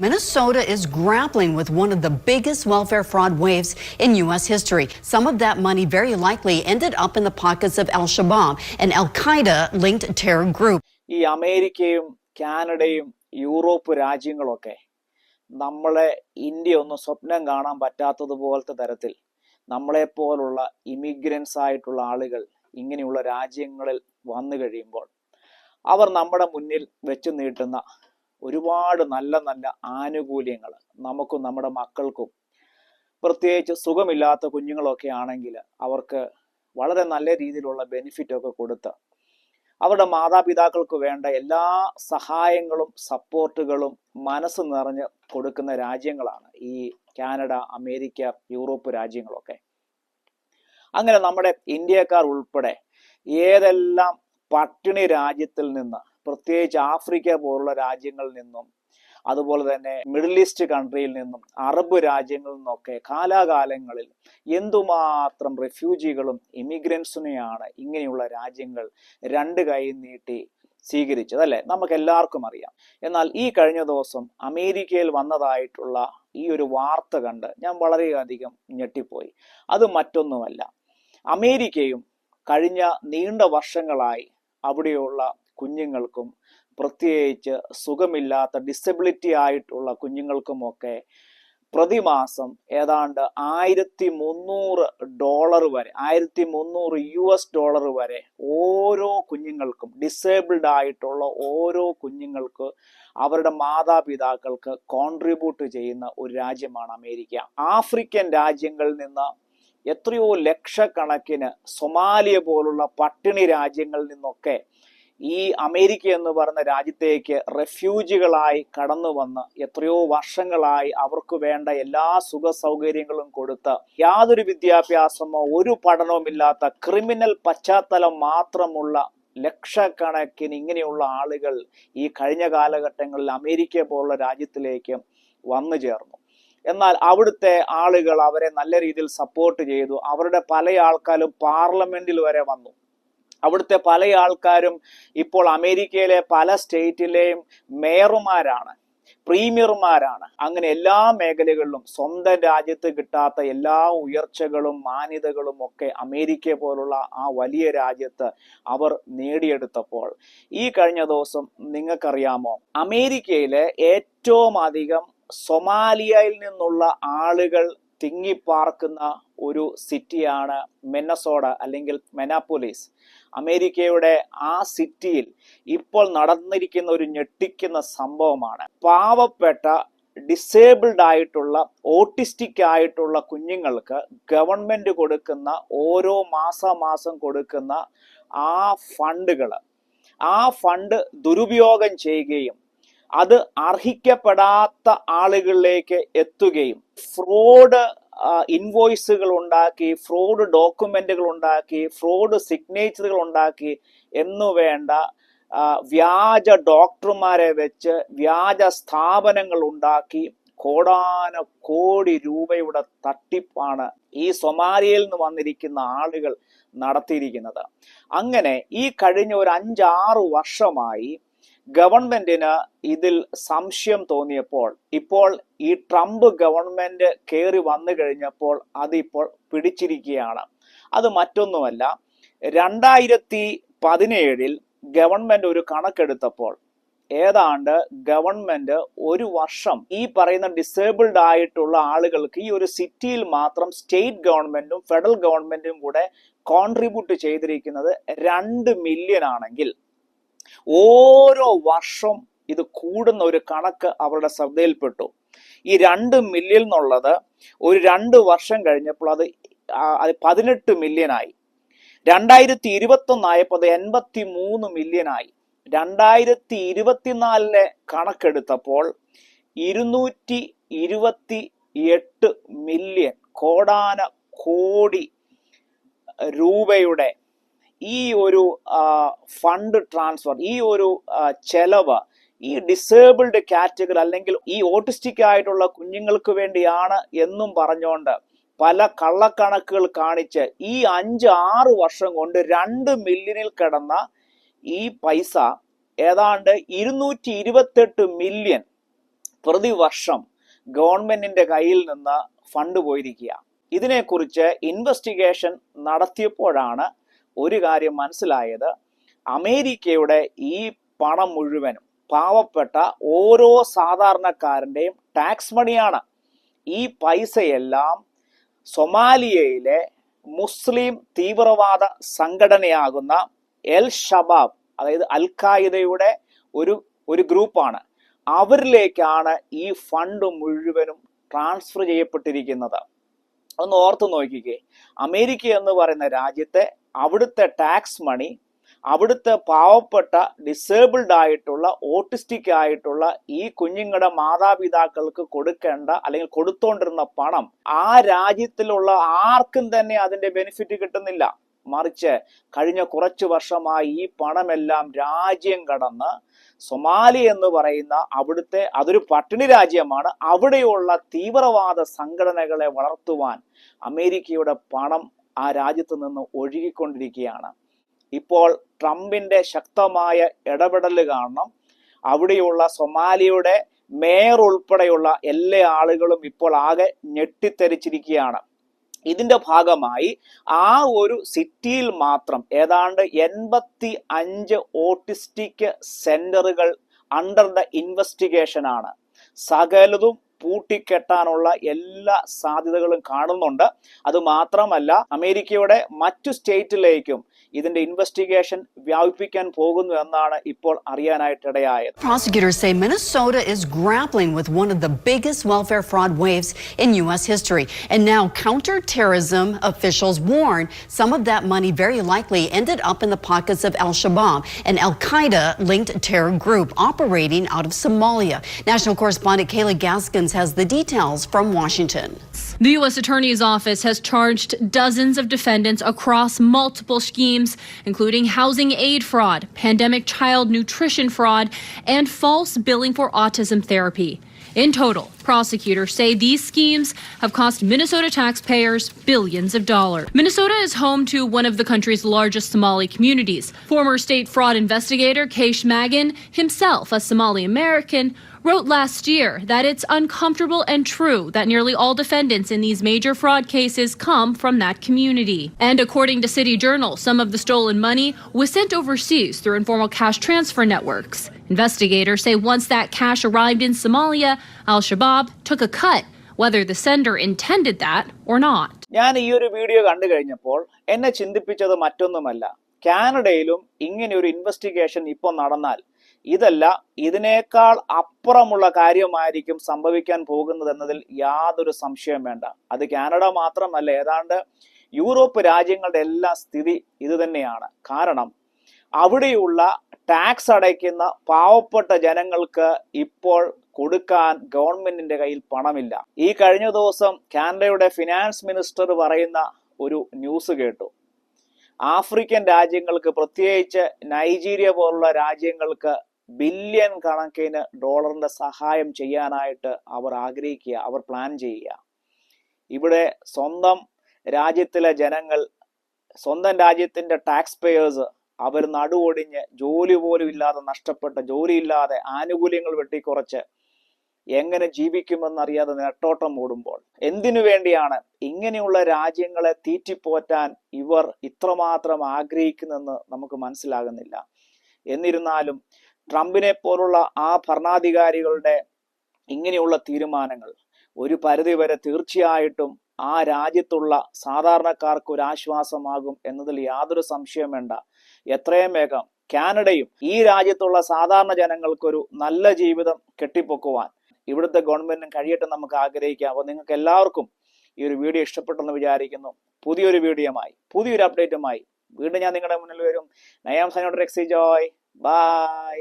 Minnesota is grappling with one of the biggest welfare fraud waves in U.S. history. Some of that money very likely ended up in the pockets of Al Shabaab, an Al Qaeda linked terror group. ഈ അമേരിക്കയും കാനഡയും Europe രാജ്യങ്ങളൊക്കെ നമ്മളെ India ഒന്നും സ്വപ്നം കാണാൻ പറ്റാത്തതുപോലത്തെ തരത്തിൽ നമ്മളെപ്പോലുള്ള immigrants ആയിട്ടുള്ള ആളുകൾ ഇങ്ങനെയുള്ള രാജ്യങ്ങളിൽ വന്നു കഴിയുമ്പോൾ അവർ നമ്മുടെ മുന്നിൽ വെച്ച് നീട്ടുന്ന ഒരുപാട് നല്ല നല്ല ആനുകൂല്യങ്ങൾ നമുക്കും നമ്മുടെ മക്കൾക്കും. പ്രത്യേകിച്ച് സുഖമില്ലാത്ത കുഞ്ഞുങ്ങളൊക്കെ ആണെങ്കിൽ അവർക്ക് വളരെ നല്ല രീതിയിലുള്ള ബെനിഫിറ്റ് ഒക്കെ കൊടുത്ത് അവരുടെ മാതാപിതാക്കൾക്ക് വേണ്ട എല്ലാ സഹായങ്ങളും സപ്പോർട്ടുകളും മനസ്സ് നിറഞ്ഞ് കൊടുക്കുന്ന രാജ്യങ്ങളാണ് ഈ കാനഡ അമേരിക്ക യൂറോപ്പ് രാജ്യങ്ങളൊക്കെ. അങ്ങനെ നമ്മുടെ ഇന്ത്യക്കാർ ഉൾപ്പെടെ ഏതെല്ലാം പട്ടിണി രാജ്യത്തിൽ നിന്ന് പ്രത്യേകിച്ച് ആഫ്രിക്ക പോലുള്ള രാജ്യങ്ങളിൽ നിന്നും അതുപോലെ തന്നെ മിഡിൽ ഈസ്റ്റ് കൺട്രിയിൽ നിന്നും അറബ് രാജ്യങ്ങളിൽ നിന്നൊക്കെ കാലാകാലങ്ങളിൽ എന്തുമാത്രം റെഫ്യൂജികളും ഇമിഗ്രൻസിനെയാണ് ഇങ്ങനെയുള്ള രാജ്യങ്ങൾ രണ്ട് കൈ നീട്ടി സ്വീകരിച്ചത് അല്ലെ? നമുക്ക് എല്ലാവർക്കും അറിയാം. എന്നാൽ ഈ കഴിഞ്ഞ ദിവസം അമേരിക്കയിൽ വന്നതായിട്ടുള്ള ഈ ഒരു വാർത്ത കണ്ട് ഞാൻ വളരെയധികം ഞെട്ടിപ്പോയി. അത് മറ്റൊന്നുമല്ല. അമേരിക്കയും കഴിഞ്ഞ നീണ്ട വർഷങ്ങളായി അവിടെയുള്ള കുഞ്ഞുങ്ങൾക്കും പ്രത്യേകിച്ച് സുഖമില്ലാത്ത ഡിസബിലിറ്റി ആയിട്ടുള്ള കുഞ്ഞുങ്ങൾക്കുമൊക്കെ പ്രതിമാസം ഏതാണ്ട് ആയിരത്തി മുന്നൂറ് ഡോളർ വരെ ആയിരത്തി മുന്നൂറ് യു എസ് ഡോളർ വരെ ഓരോ കുഞ്ഞുങ്ങൾക്കും ഡിസേബിൾഡ് ആയിട്ടുള്ള ഓരോ കുഞ്ഞുങ്ങൾക്ക് അവരുടെ മാതാപിതാക്കൾക്ക് കോൺട്രിബ്യൂട്ട് ചെയ്യുന്ന ഒരു രാജ്യമാണ് അമേരിക്ക. ആഫ്രിക്കൻ രാജ്യങ്ങളിൽ നിന്ന് എത്രയോ ലക്ഷക്കണക്കിന് സൊമാലിയ പോലുള്ള പട്ടിണി രാജ്യങ്ങളിൽ നിന്നൊക്കെ ഈ അമേരിക്ക എന്ന് പറയുന്ന രാജ്യത്തേക്ക് റെഫ്യൂജികളായി കടന്നു വന്ന് എത്രയോ വർഷങ്ങളായി അവർക്ക് വേണ്ട എല്ലാ സുഖ സൗകര്യങ്ങളും കൊടുത്ത് യാതൊരു വിദ്യാഭ്യാസമോ ഒരു പഠനവുമില്ലാത്ത ക്രിമിനൽ പശ്ചാത്തലം മാത്രമുള്ള ലക്ഷക്കണക്കിന് ഇങ്ങനെയുള്ള ആളുകൾ ഈ കഴിഞ്ഞ കാലഘട്ടങ്ങളിൽ അമേരിക്ക പോലുള്ള രാജ്യത്തിലേക്ക് വന്നു ചേർന്നു. എന്നാൽ അവിടുത്തെ ആളുകൾ അവരെ നല്ല രീതിയിൽ സപ്പോർട്ട് ചെയ്തു. അവരുടെ പല ആൾക്കാരും പാർലമെന്റിൽ വരെ വന്നു. അവിടുത്തെ പല ആൾക്കാരും ഇപ്പോൾ അമേരിക്കയിലെ പല സ്റ്റേറ്റിലെയും മേയർമാരാണ് പ്രീമിയർമാരാണ്. അങ്ങനെ എല്ലാ മേഖലകളിലും സ്വന്തം രാജ്യത്ത് കിട്ടാത്ത എല്ലാ ഉയർച്ചകളും മാന്യതകളും ഒക്കെ അമേരിക്ക പോലുള്ള ആ വലിയ രാജ്യത്ത് അവർ നേടിയെടുത്തപ്പോൾ ഈ കഴിഞ്ഞ ദിവസം നിങ്ങൾക്കറിയാമോ? അമേരിക്കയിലെ ഏറ്റവും അധികം സൊമാലിയയിൽ നിന്നുള്ള ആളുകൾ തിങ്ങിപ്പാർക്കുന്ന ഒരു സിറ്റിയാണ് മെന്നസോഡ അല്ലെങ്കിൽ മെനാപ്പോലിസ്. അമേരിക്കയുടെ ആ സിറ്റിയിൽ ഇപ്പോൾ നടന്നിരിക്കുന്ന ഒരു ഞെട്ടിക്കുന്ന സംഭവമാണ്. പാവപ്പെട്ട ഡിസേബിൾഡ് ആയിട്ടുള്ള ഓട്ടിസ്റ്റിക് ആയിട്ടുള്ള കുഞ്ഞുങ്ങൾക്ക് ഗവൺമെന്റ് കൊടുക്കുന്ന ഓരോ മാസാമാസം കൊടുക്കുന്ന ആ ഫണ്ടുകൾ ആ ഫണ്ട് ദുരുപയോഗം ചെയ്യുകയും അത് അർഹിക്കപ്പെടാത്ത ആളുകളിലേക്ക് എത്തുകയും ഫ്രോഡ് ഇൻവോയ്സുകൾ ഉണ്ടാക്കി ഫ്രോഡ് ഡോക്യുമെന്റുകൾ ഉണ്ടാക്കി ഫ്രോഡ് സിഗ്നേച്ചറുകൾ ഉണ്ടാക്കി എന്നു വേണ്ട വ്യാജ ഡോക്ടർമാരെ വെച്ച് വ്യാജ സ്ഥാപനങ്ങൾ ഉണ്ടാക്കി കോടാന കോടി രൂപയുടെ തട്ടിപ്പാണ് ഈ സൊമാലിയയിൽ നിന്ന് വന്നിരിക്കുന്ന ആളുകൾ നടത്തിയിരിക്കുന്നത്. അങ്ങനെ ഈ കഴിഞ്ഞ ഒരു അഞ്ചാറ് വർഷമായി ഗവൺമെന്റിന് ഇതിൽ സംശയം തോന്നിയപ്പോൾ ഇപ്പോൾ ഈ ട്രംപ് ഗവൺമെന്റ് കയറി വന്നു കഴിഞ്ഞപ്പോൾ അതിപ്പോൾ പിടിച്ചിരിക്കുകയാണ്. അത് മറ്റൊന്നുമല്ല രണ്ടായിരത്തി പതിനേഴിൽ ഗവൺമെന്റ് ഒരു കണക്കെടുത്തപ്പോൾ ഏതാണ്ട് ഗവൺമെന്റ് ഒരു വർഷം ഈ പറയുന്ന ഡിസേബിൾഡ് ആയിട്ടുള്ള ആളുകൾക്ക് ഈ ഒരു സിറ്റിയിൽ മാത്രം സ്റ്റേറ്റ് ഗവൺമെന്റും ഫെഡറൽ ഗവൺമെന്റും കൂടെ കോൺട്രിബ്യൂട്ട് ചെയ്തിരിക്കുന്നത് രണ്ട് മില്യൺ ആണെങ്കിൽ ഓരോ വർഷം ഇത് കൂടുന്ന ഒരു കണക്ക് അവരുടെ ശ്രദ്ധയിൽപ്പെട്ടു. ഈ രണ്ട് മില്യൻ എന്നുള്ളത് ഒരു രണ്ട് വർഷം കഴിഞ്ഞപ്പോൾ അത് അത് പതിനെട്ട് മില്യനായി രണ്ടായിരത്തി ഇരുപത്തി ഒന്നായപ്പോൾ അത് എൺപത്തി മൂന്ന് മില്യനായി രണ്ടായിരത്തി ഇരുപത്തിനാലിലെ കണക്കെടുത്തപ്പോൾ ഇരുന്നൂറ്റി ഇരുപത്തി എട്ട് മില്യൺ കോടാന കോടി രൂപയുടെ ഈ ഒരു ഫണ്ട് ട്രാൻസ്ഫർ ഈ ഒരു ചെലവ് ഈ ഡിസേബിൾഡ് കാറ്റഗറി അല്ലെങ്കിൽ ഈ ഓട്ടിസ്റ്റിക് ആയിട്ടുള്ള കുഞ്ഞുങ്ങൾക്ക് വേണ്ടിയാണ് എന്നും പറഞ്ഞുകൊണ്ട് പല കള്ളക്കണക്കുകൾ കാണിച്ച് ഈ അഞ്ച് ആറ് വർഷം കൊണ്ട് രണ്ട് മില്യണിൽ കിടന്ന ഈ പൈസ ഏതാണ്ട് ഇരുന്നൂറ്റി ഇരുപത്തെട്ട് മില്യൺ പ്രതിവർഷം ഗവൺമെന്റിന്റെ കയ്യിൽ നിന്ന് ഫണ്ട് പോയിരിക്കുക ഇതിനെക്കുറിച്ച് ഇൻവെസ്റ്റിഗേഷൻ നടത്തിയപ്പോഴാണ് ഒരു കാര്യം മനസ്സിലായത് അമേരിക്കയുടെ ഈ പണം മുഴുവനും പാവപ്പെട്ട ഓരോ സാധാരണക്കാരന്റെയും ടാക്സ് മണിയാണ് ഈ പൈസയെല്ലാം സൊമാലിയയിലെ മുസ്ലിം തീവ്രവാദ സംഘടനയാകുന്ന എൽ ഷബാബ് അതായത് അൽ ഖായിദയുടെ ഒരു ഒരു ഗ്രൂപ്പാണ് അവരിലേക്കാണ് ഈ ഫണ്ട് മുഴുവനും ട്രാൻസ്ഫർ ചെയ്യപ്പെട്ടിരിക്കുന്നത്. ഒന്ന് ഓർത്ത് നോക്കിക്കേ. അമേരിക്ക എന്ന് പറയുന്ന രാജ്യത്തെ അവിടുത്തെ ടാക്സ് മണി അവിടുത്തെ പാവപ്പെട്ട ഡിസേബിൾഡ് ആയിട്ടുള്ള ഓട്ടിസ്റ്റിക് ആയിട്ടുള്ള ഈ കുഞ്ഞുങ്ങളുടെ മാതാപിതാക്കൾക്ക് കൊടുക്കേണ്ട അല്ലെങ്കിൽ കൊടുത്തോണ്ടിരുന്ന പണം ആ രാജ്യത്തിലുള്ള ആർക്കും തന്നെ അതിന്റെ ബെനിഫിറ്റ് കിട്ടുന്നില്ല. മറിച്ച് കഴിഞ്ഞ കുറച്ചു വർഷമായി ഈ പണമെല്ലാം രാജ്യം കടന്ന് സൊമാലി എന്ന് പറയുന്ന അവിടുത്തെ അതൊരു പട്ടിണി രാജ്യമാണ്. അവിടെയുള്ള തീവ്രവാദ സംഘടനകളെ വളർത്തുവാൻ അമേരിക്കയുടെ പണം ആ രാജ്യത്ത് നിന്ന് ഒഴുകിക്കൊണ്ടിരിക്കുകയാണ്. ഇപ്പോൾ ട്രംപിന്റെ ശക്തമായ ഇടപെടൽ കാരണം അവിടെയുള്ള സൊമാലിയുടെ മേയർ ഉൾപ്പെടെയുള്ള എല്ലാ ആളുകളും ഇപ്പോൾ ആകെ ഞെട്ടിത്തെരിച്ചിരിക്കുകയാണ് ഇതിന്റെ ഭാഗമായി ആ ഒരു സിറ്റിയിൽ മാത്രം ഏതാണ്ട് എൺപത്തി അഞ്ച് ഓട്ടിസ്റ്റിക് സെന്ററുകൾ അണ്ടർ ദ ഇൻവെസ്റ്റിഗേഷൻ ആണ്. സകലതും പൂട്ടിക്കെട്ടാനുള്ള എല്ലാ സാധ്യതകളും കാണുന്നുണ്ട് അത് മാത്രമല്ല അമേരിക്കയുടെ മറ്റു സ്റ്റേറ്റിലേക്കും ഇതിന്റെ ഇൻവെസ്റ്റിഗേഷൻ വ്യാപിപ്പിക്കാൻ പോകുന്നു എന്നാണ് ഇപ്പോൾ അറിയാനായിട്ടിടയായത് Prosecutors say Minnesota is grappling with one of the biggest welfare fraud waves in U.S. history. And now counterterrorism officials warn some of that money very likely ended up in the pockets of Al Shabaab, an Al Qaeda linked terror group operating out of Somalia. National correspondent Kayla Has the details from Washington. The U.S. Attorney's Office has charged dozens of defendants across multiple schemes, including housing aid fraud, pandemic child nutrition fraud, and false billing for autism therapy. In total, prosecutors say these schemes have cost Minnesota taxpayers billions of dollars. Minnesota is home to one of the country's largest Somali communities. Former state fraud investigator Keish Magan, himself a Somali American, wrote last year that it's uncomfortable and true that nearly all defendants in these major fraud cases come from that community. And according to City Journal, some of the stolen money was sent overseas through informal cash transfer networks. Investigators say once that cash arrived in Somalia, Al Shabaab took a cut, whether the sender intended that or not. ഞാൻ ഈ ഒരു video കണ്ടു കഴിഞ്ഞപ്പോൾ എന്നെ ചിന്തിപ്പിച്ചത് മറ്റൊന്നുമല്ല കാനഡയിലും ഇങ്ങനെ ഒരു investigation ഇപ്പോൾ നടന്നാൽ ഇതല്ല ഇതിനേക്കാൾ അപ്പുറമുള്ള കാര്യമായിരിക്കും സംഭവിക്കാൻ പോകുന്നത് എന്നതിൽ യാതൊരു സംശയം വേണ്ട. അത് കാനഡ മാത്രമല്ല ഏതാണ്ട് യൂറോപ്പ് രാജ്യങ്ങളുടെ എല്ലാ സ്ഥിതി ഇത് തന്നെയാണ്. കാരണം അവിടെയുള്ള ടാക്സ് അടയ്ക്കുന്ന പാവപ്പെട്ട ജനങ്ങൾക്ക് ഇപ്പോൾ കൊടുക്കാൻ ഗവൺമെന്റിന്റെ കയ്യിൽ പണമില്ല. ഈ കഴിഞ്ഞ ദിവസം കാനഡയുടെ ഫിനാൻസ് മിനിസ്റ്റർ പറയുന്ന ഒരു ന്യൂസ് കേട്ടു. ആഫ്രിക്കൻ രാജ്യങ്ങൾക്ക് പ്രത്യേകിച്ച് നൈജീരിയ പോലുള്ള രാജ്യങ്ങൾക്ക് ബില്യൺ കണക്കിന് ഡോളറിന്റെ സഹായം ചെയ്യാനായിട്ട് അവർ ആഗ്രഹിക്കുക അവർ പ്ലാൻ ചെയ്യുക. ഇവിടെ സ്വന്തം രാജ്യത്തിലെ ജനങ്ങൾ സ്വന്തം രാജ്യത്തിന്റെ ടാക്സ് പേയേഴ്സ് അവർ നടുവൊടിഞ്ഞ് ജോലി പോലും ഇല്ലാതെ നഷ്ടപ്പെട്ട ജോലിയില്ലാതെ ആനുകൂല്യങ്ങൾ വെട്ടിക്കുറച്ച് എങ്ങനെ ജീവിക്കുമെന്നറിയാതെ നെട്ടോട്ടം ഓടുമ്പോൾ എന്തിനു വേണ്ടിയാണ് ഇങ്ങനെയുള്ള രാജ്യങ്ങളെ തീറ്റിപ്പോറ്റാൻ ഇവർ ഇത്രമാത്രം ആഗ്രഹിക്കുന്നെന്ന് നമുക്ക് മനസ്സിലാകുന്നില്ല. എന്നിരുന്നാലും ട്രംപിനെ പോലുള്ള ആ ഭരണാധികാരികളുടെ ഇങ്ങനെയുള്ള തീരുമാനങ്ങൾ ഒരു പരിധിവരെ തീർച്ചയായിട്ടും ആ രാജ്യത്തുള്ള സാധാരണക്കാർക്ക് ഒരു ആശ്വാസമാകും എന്നതിൽ യാതൊരു സംശയം വേണ്ട. എത്രയും വേഗം കാനഡയും ഈ രാജ്യത്തുള്ള സാധാരണ ജനങ്ങൾക്കൊരു നല്ല ജീവിതം കെട്ടിപ്പൊക്കുവാൻ ഇവിടുത്തെ ഗവൺമെന്റിനും കഴിയട്ടെ നമുക്ക് ആഗ്രഹിക്കാം. അപ്പോൾ നിങ്ങൾക്ക് എല്ലാവർക്കും ഈ ഒരു വീഡിയോ ഇഷ്ടപ്പെട്ടെന്ന് വിചാരിക്കുന്നു. പുതിയൊരു വീഡിയോമായി പുതിയൊരു അപ്ഡേറ്റുമായി വീണ്ടും ഞാൻ നിങ്ങളുടെ മുന്നിൽ വരും. നയാം സൈനോട് റെക്സി ജോയ് ബൈ.